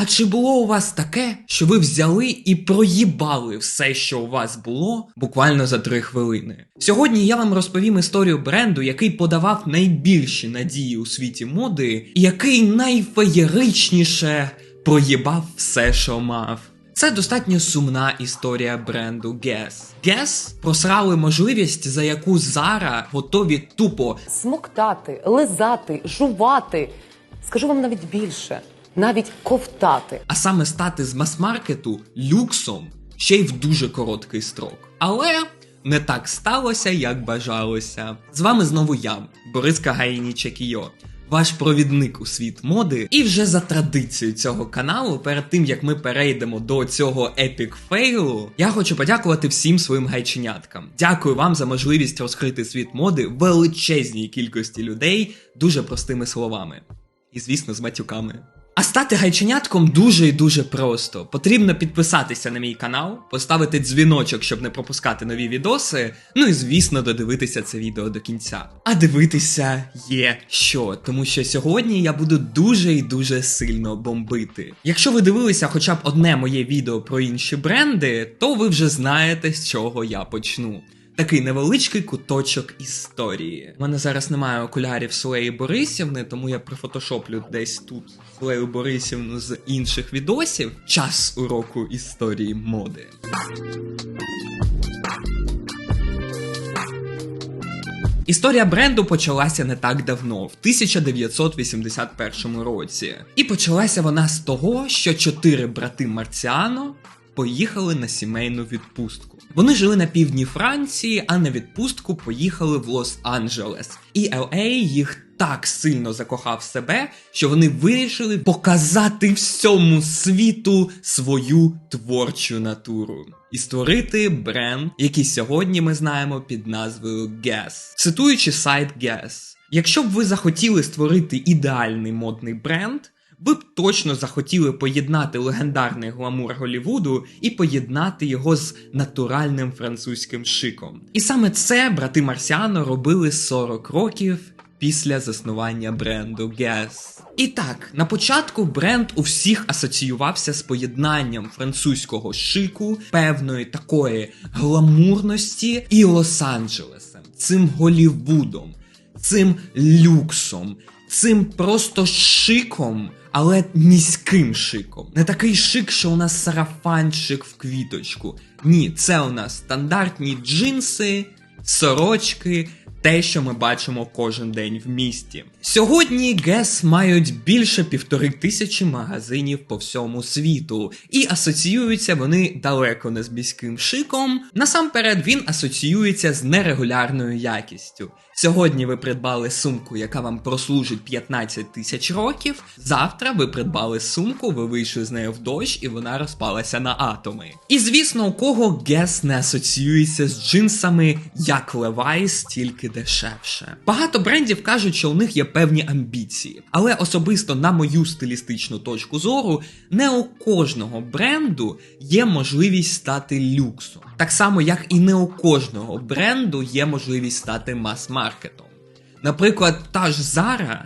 А чи було у вас таке, що ви взяли і проїбали все, що у вас було, буквально за три хвилини? Сьогодні я вам розповім історію бренду, який подавав найбільші надії у світі моди, і який найфеєричніше проїбав все, що мав. Це достатньо сумна історія бренду Guess. Guess просрали можливість, за яку Zara готові тупо смоктати, лизати, жувати. Скажу вам навіть більше, навіть ковтати. а саме стати з мас-маркету люксом ще й в дуже короткий строк. Але не так сталося, як бажалося. З вами знову я, Борис Кагаїні Чекійо. Ваш провідник у світ моди, і вже за традицією цього каналу, перед тим як ми перейдемо до цього епік фейлу, я хочу подякувати всім своїм гайченяткам. Дякую вам за можливість розкрити світ моди величезній кількості людей дуже простими словами. І, звісно, з матюками. А стати гайченятком дуже і дуже просто. Потрібно підписатися на мій канал, поставити дзвіночок, щоб не пропускати нові відоси. Ну і звісно, додивитися це відео до кінця. А дивитися є що, тому що сьогодні я буду дуже і дуже сильно бомбити. Якщо ви дивилися хоча б одне моє відео про інші бренди, то ви вже знаєте, з чого я почну. Такий невеличкий куточок історії. У мене зараз немає окулярів Слеї Борисівни, тому я прифотошоплю десь тут Слею Борисівну з інших відосів. Час уроку історії моди. Історія бренду почалася не так давно, в 1981 році. І почалася вона з того, що чотири брати Марціано поїхали на сімейну відпустку. Вони жили на півдні Франції, а на відпустку поїхали в Лос-Анджелес. І LA їх так сильно закохав себе, що вони вирішили показати всьому світу свою творчу натуру і створити бренд, який сьогодні ми знаємо під назвою Guess. Цитуючи сайт Guess, якщо б ви захотіли створити ідеальний модний бренд. Ви б точно захотіли поєднати легендарний гламур Голівуду і поєднати його з натуральним французьким шиком. І саме це брати Марсіано робили 40 років після заснування бренду Guess. І так, на початку бренд у всіх асоціювався з поєднанням французького шику, певної такої гламурності і Лос-Анджелесом, цим Голівудом, цим люксом, цим просто шиком. Але міським шиком. Не такий шик, що у нас сарафанчик в квіточку. Ні, це у нас стандартні джинси, сорочки, те, що ми бачимо кожен день в місті. Сьогодні Guess мають більше півтори тисячі магазинів по всьому світу, і асоціюються вони далеко не з міським шиком. Насамперед він асоціюється з нерегулярною якістю. Сьогодні ви придбали сумку, яка вам прослужить 15 тисяч років. Завтра ви придбали сумку, ви вийшли з нею в дощ, і вона розпалася на атоми. І звісно, у кого Guess не асоціюється з джинсами як Levi's, тільки дешевше. Багато брендів кажуть, що у них є певні амбіції, але особисто на мою стилістичну точку зору, не у кожного бренду є можливість стати люксом. Так само, як і не у кожного бренду є можливість стати мас-маркетом. Наприклад, та ж Zara,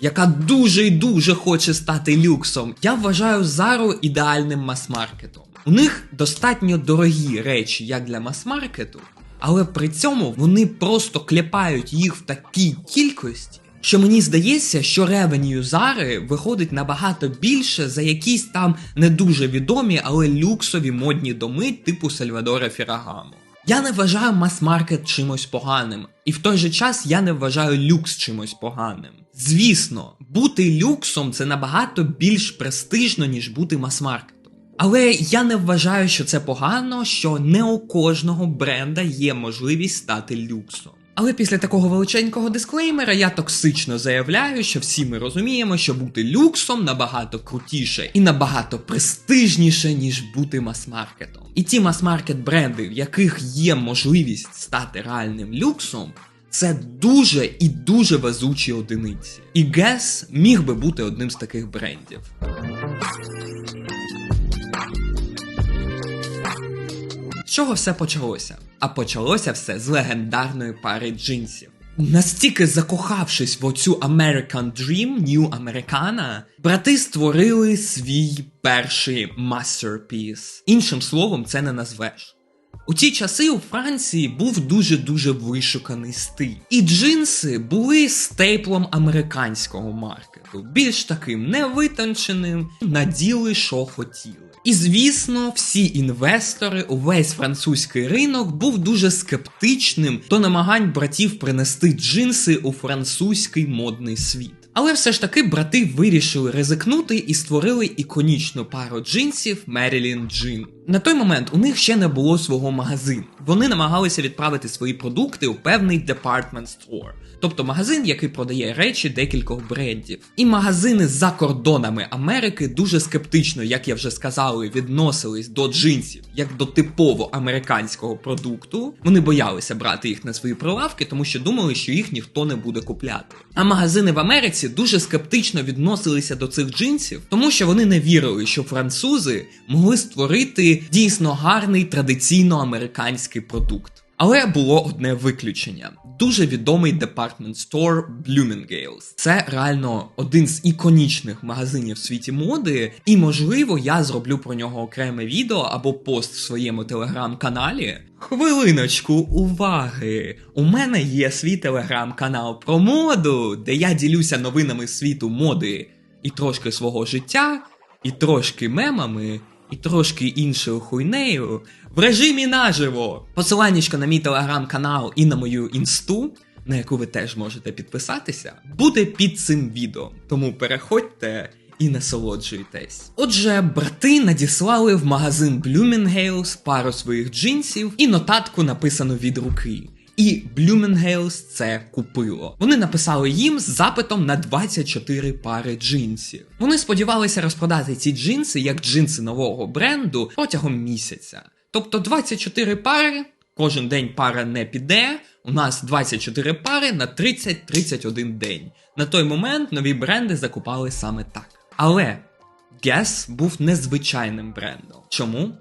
яка дуже і дуже хоче стати люксом, я вважаю Зару ідеальним мас-маркетом. У них достатньо дорогі речі як для мас-маркету, але при цьому вони просто клепають їх в такій кількості, що мені здається, що ревеню Зари виходить набагато більше за якісь там не дуже відомі, але люксові модні доми типу Сальвадора Фірагамо. Я не вважаю мас-маркет чимось поганим, і в той же час я не вважаю люкс чимось поганим. Звісно, бути люксом це набагато більш престижно, ніж бути мас-маркетом. Але я не вважаю, що це погано, що не у кожного бренда є можливість стати люксом. Але після такого величенького дисклеймера я токсично заявляю, що всі ми розуміємо, що бути люксом набагато крутіше і набагато престижніше, ніж бути мас-маркетом. І ті мас-маркет бренди, в яких є можливість стати реальним люксом, це дуже і дуже везучі одиниці. І Guess міг би бути одним з таких брендів. Чого все почалося? А почалося все з легендарної пари джинсів. Настільки закохавшись в оцю American Dream, New Americana, брати створили свій перший masterpiece. Іншим словом, це не назвеш. У ті часи у Франції був дуже-дуже вишуканий стиль. І джинси були стейплом американського маркету, більш таким невитонченим, наділи, що хотіли. І звісно, всі інвестори, увесь французький ринок був дуже скептичним до намагань братів принести джинси у французький модний світ. Але все ж таки брати вирішили ризикнути і створили іконічну пару джинсів Marilyn Jean. На той момент у них ще не було свого магазину. Вони намагалися відправити свої продукти у певний department store, тобто магазин, який продає речі декількох брендів. І магазини за кордонами Америки дуже скептично, як я вже сказали, відносились до джинсів як до типово американського продукту. Вони боялися брати їх на свої прилавки, тому що думали, що їх ніхто не буде купляти. А магазини в Америці дуже скептично відносилися до цих джинсів, тому що вони не вірили, що французи могли створити дійсно гарний традиційно американський продукт. Але було одне виключення: дуже відомий департмент store Bloomingdale's. Це реально один з іконічних магазинів в світі моди, і можливо я зроблю про нього окреме відео або пост в своєму телеграм-каналі. Хвилиночку уваги! У мене є свій телеграм-канал про моду, де я ділюся новинами світу моди і трошки свого життя, і трошки мемами і трошки іншою хуйнею в режимі наживо. Посиланнячко на мій телеграм-канал і на мою інсту, на яку ви теж можете підписатися, буде під цим відео. Тому переходьте і насолоджуйтесь. Отже, брати надіслали в магазин Bloomingdale's пару своїх джинсів і нотатку написану від руки. І Bloomingdale's це купило. Вони написали їм з запитом на 24 пари джинсів. Вони сподівалися розпродати ці джинси як джинси нового бренду протягом місяця. Тобто 24 пари, кожен день пара не піде. У нас 24 пари на 30-31 день. На той момент нові бренди закупали саме так. Але Guess був незвичайним брендом. Чому?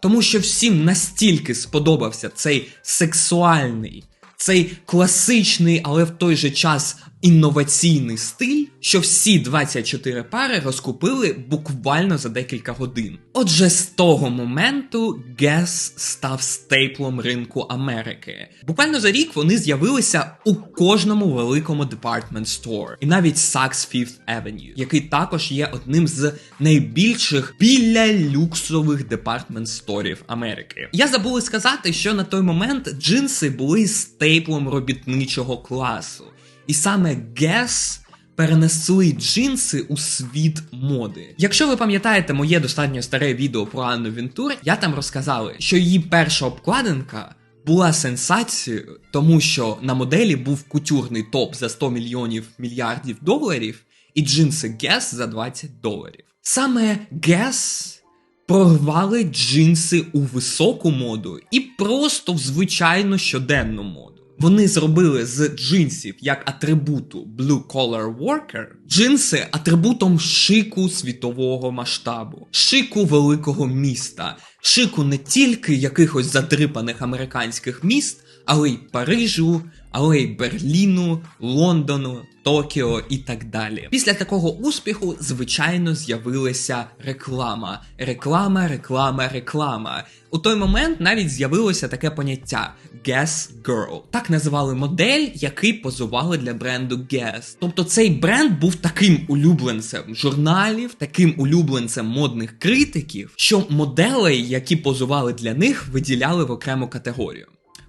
Тому що всім настільки сподобався цей сексуальний, цей класичний, але в той же час інноваційний стиль, що всі 24 пари розкупили буквально за декілька годин. Отже, з того моменту Guess став стейплом ринку Америки. Буквально за рік вони з'явилися у кожному великому department store, і навіть Saks Fifth Avenue, який також є одним з найбільших біля люксових департмент сторів Америки. Я забув сказати, що на той момент джинси були стейплом робітничого класу. І саме Guess перенесли джинси у світ моди. Якщо ви пам'ятаєте моє достатньо старе відео про Анну Вінтур, я там розказали, що її перша обкладинка була сенсацією, тому що на моделі був кутюрний топ за 100 мільйонів мільярдів доларів і джинси Guess за 20 доларів. Саме Guess прорвали джинси у високу моду і просто в звичайну щоденну моду. Вони зробили з джинсів як атрибуту Blue Collar Worker джинси атрибутом шику світового масштабу, шику великого міста, шику не тільки якихось задрипаних американських міст, але й Парижу, але й Берліну, Лондону, Токіо і так далі. Після такого успіху, звичайно, з'явилася реклама. Реклама, реклама, реклама. У той момент навіть з'явилося таке поняття Guess Girl. Так називали модель, який позували для бренду Guess. Тобто цей бренд був таким улюбленцем журналів, таким улюбленцем модних критиків, що моделей, які позували для них, виділяли в окрему категорію.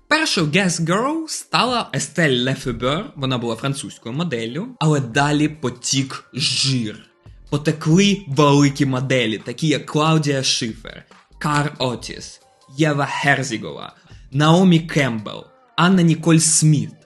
Першою Guess Girl стала Estelle Lefebvre, вона була французькою моделлю, але далі потік жир. Потекли великі моделі, такі як Клаудія Шифер, Кар Отіс, Єва Херзігова, Наомі Кембл, Анна Ніколь Сміт.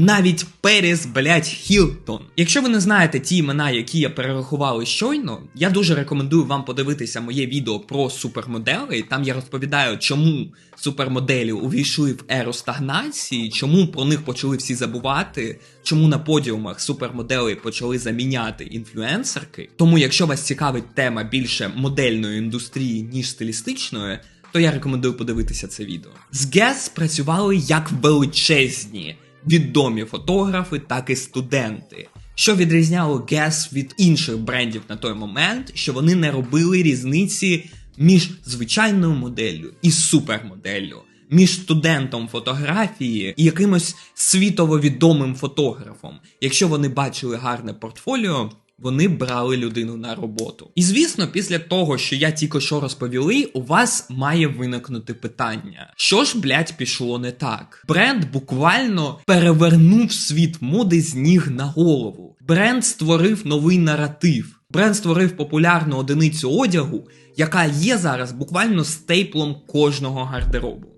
Навіть Періс, блять, Хілтон. Якщо ви не знаєте ті імена, які я перерахував щойно, я дуже рекомендую вам подивитися моє відео про супермоделей. Там я розповідаю, чому супермоделі увійшли в еру стагнації, чому про них почали всі забувати, чому на подіумах супермоделей почали заміняти інфлюенсерки. Тому, якщо вас цікавить тема більше модельної індустрії, ніж стилістичної, то я рекомендую подивитися це відео. З Guess працювали як величезні відомі фотографи, так і студенти. Що відрізняло Guess від інших брендів на той момент, що вони не робили різниці між звичайною моделлю і супермоделлю, між студентом фотографії і якимось світово відомим фотографом. Якщо вони бачили гарне портфоліо, вони брали людину на роботу. І звісно, після того, що я тільки що розповіли, у вас має виникнути питання: що ж, блядь, пішло не так? Бренд буквально перевернув світ моди з ніг на голову. Бренд створив новий наратив. Бренд створив популярну одиницю одягу, яка є зараз буквально стейплом кожного гардеробу.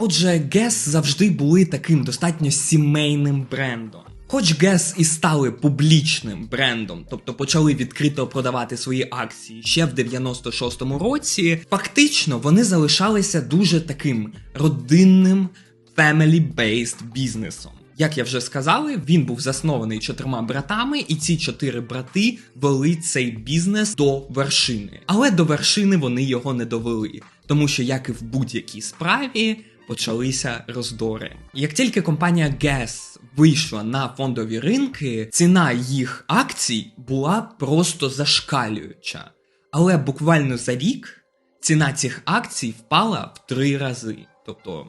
Отже, Guess завжди були таким достатньо сімейним брендом. Хоч Guess і стали публічним брендом, тобто почали відкрито продавати свої акції ще в 96-му році, фактично вони залишалися дуже таким родинним family-based бізнесом. Як я вже сказали, він був заснований чотирма братами, і ці чотири брати вели цей бізнес до вершини. Але до вершини вони його не довели, тому що, як і в будь-якій справі, почалися роздори. Як тільки компанія Guess вийшла на фондові ринки, ціна їх акцій була просто зашкалююча. Але буквально за рік ціна цих акцій впала в три рази. Тобто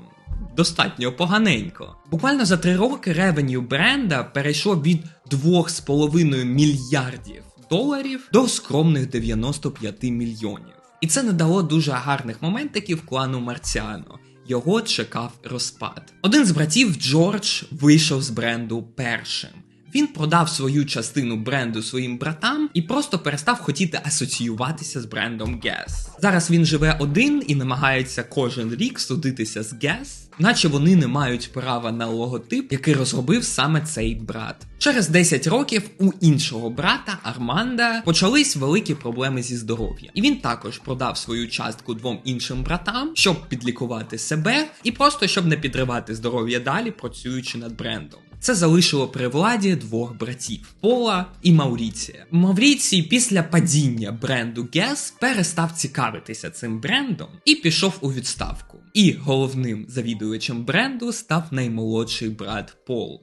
достатньо поганенько. Буквально за три роки ревеню бренда перейшло від 2,5 мільярдів доларів до скромних 95 мільйонів. І це не дало дуже гарних моментиків клану Марціано. Його чекав розпад. Один з братів Джордж вийшов з бренду першим. Він продав свою частину бренду своїм братам і просто перестав хотіти асоціюватися з брендом Guess. Зараз він живе один і намагається кожен рік судитися з Guess, наче вони не мають права на логотип, який розробив саме цей брат. Через 10 років у іншого брата Арманда почались великі проблеми зі здоров'ям, і він також продав свою частку двом іншим братам, щоб підлікувати себе, і просто щоб не підривати здоров'я далі, працюючи над брендом. Це залишило при владі двох братів Пола і Мауріція. Мавріцій після падіння бренду Guess перестав цікавитися цим брендом і пішов у відставку. І головним завідувачем бренду став наймолодший брат Пол.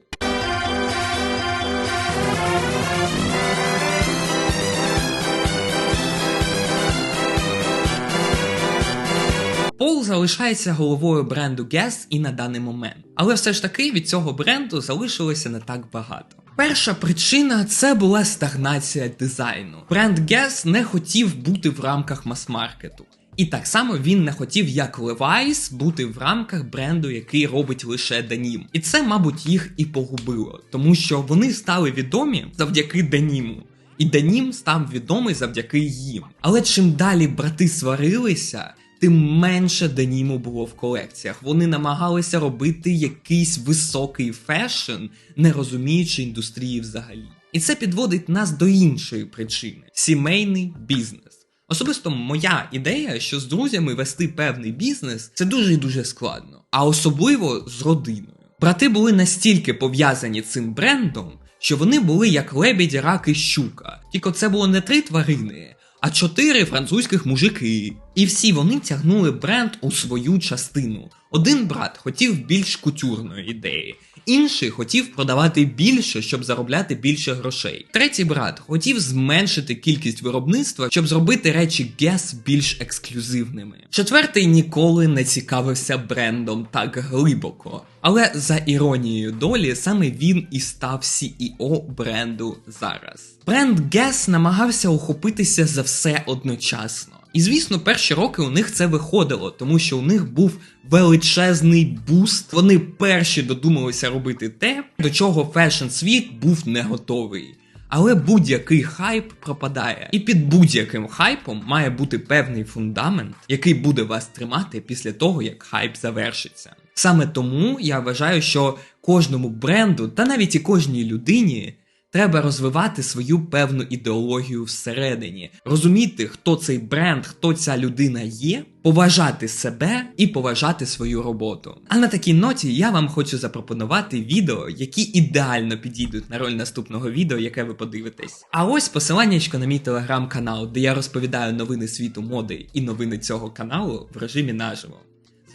Пол залишається головою бренду Guess і на даний момент. Але все ж таки від цього бренду залишилося не так багато. Перша причина це була стагнація дизайну. Бренд Guess не хотів бути в рамках мас-маркету. І так само він не хотів, як Levi's, бути в рамках бренду, який робить лише денім. І це, мабуть, їх і погубило, тому що вони стали відомі завдяки деніму. І денім став відомий завдяки їм. Але чим далі брати сварилися, тим менше деніму було в колекціях. Вони намагалися робити якийсь високий фешн, не розуміючи індустрії взагалі. І це підводить нас до іншої причини: сімейний бізнес. Особисто моя ідея, що з друзями вести певний бізнес це дуже і дуже складно, а особливо з родиною. Брати були настільки пов'язані цим брендом, що вони були як лебідь, рак і щука. Тільки це було не три тварини, а чотири французьких мужики. І всі вони тягнули бренд у свою частину. Один брат хотів більш кутюрної ідеї, інший хотів продавати більше, щоб заробляти більше грошей. Третій брат хотів зменшити кількість виробництва, щоб зробити речі Guess більш ексклюзивними. Четвертий ніколи не цікавився брендом так глибоко. Але за іронією долі, саме він і став CEO бренду зараз. Бренд Guess намагався охопитися за все одночасно. І звісно, перші роки у них це виходило, тому що у них був величезний буст. Вони перші додумалися робити те, до чого фешн світ був не готовий. Але будь-який хайп пропадає, і під будь-яким хайпом має бути певний фундамент, який буде вас тримати після того, як хайп завершиться. Саме тому я вважаю, що кожному бренду та навіть і кожній людині треба розвивати свою певну ідеологію всередині, розуміти, хто цей бренд, хто ця людина є, поважати себе і поважати свою роботу. А на такій ноті я вам хочу запропонувати відео, які ідеально підійдуть на роль наступного відео, яке ви подивитесь. А ось посилання на мій телеграм-канал, де я розповідаю новини світу моди і новини цього каналу в режимі наживо.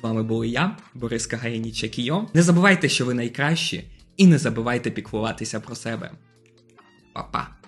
З вами були я, Борис Кагаєніч Кіо. Не забувайте, що ви найкращі, і не забувайте піклуватися про себе. Papá.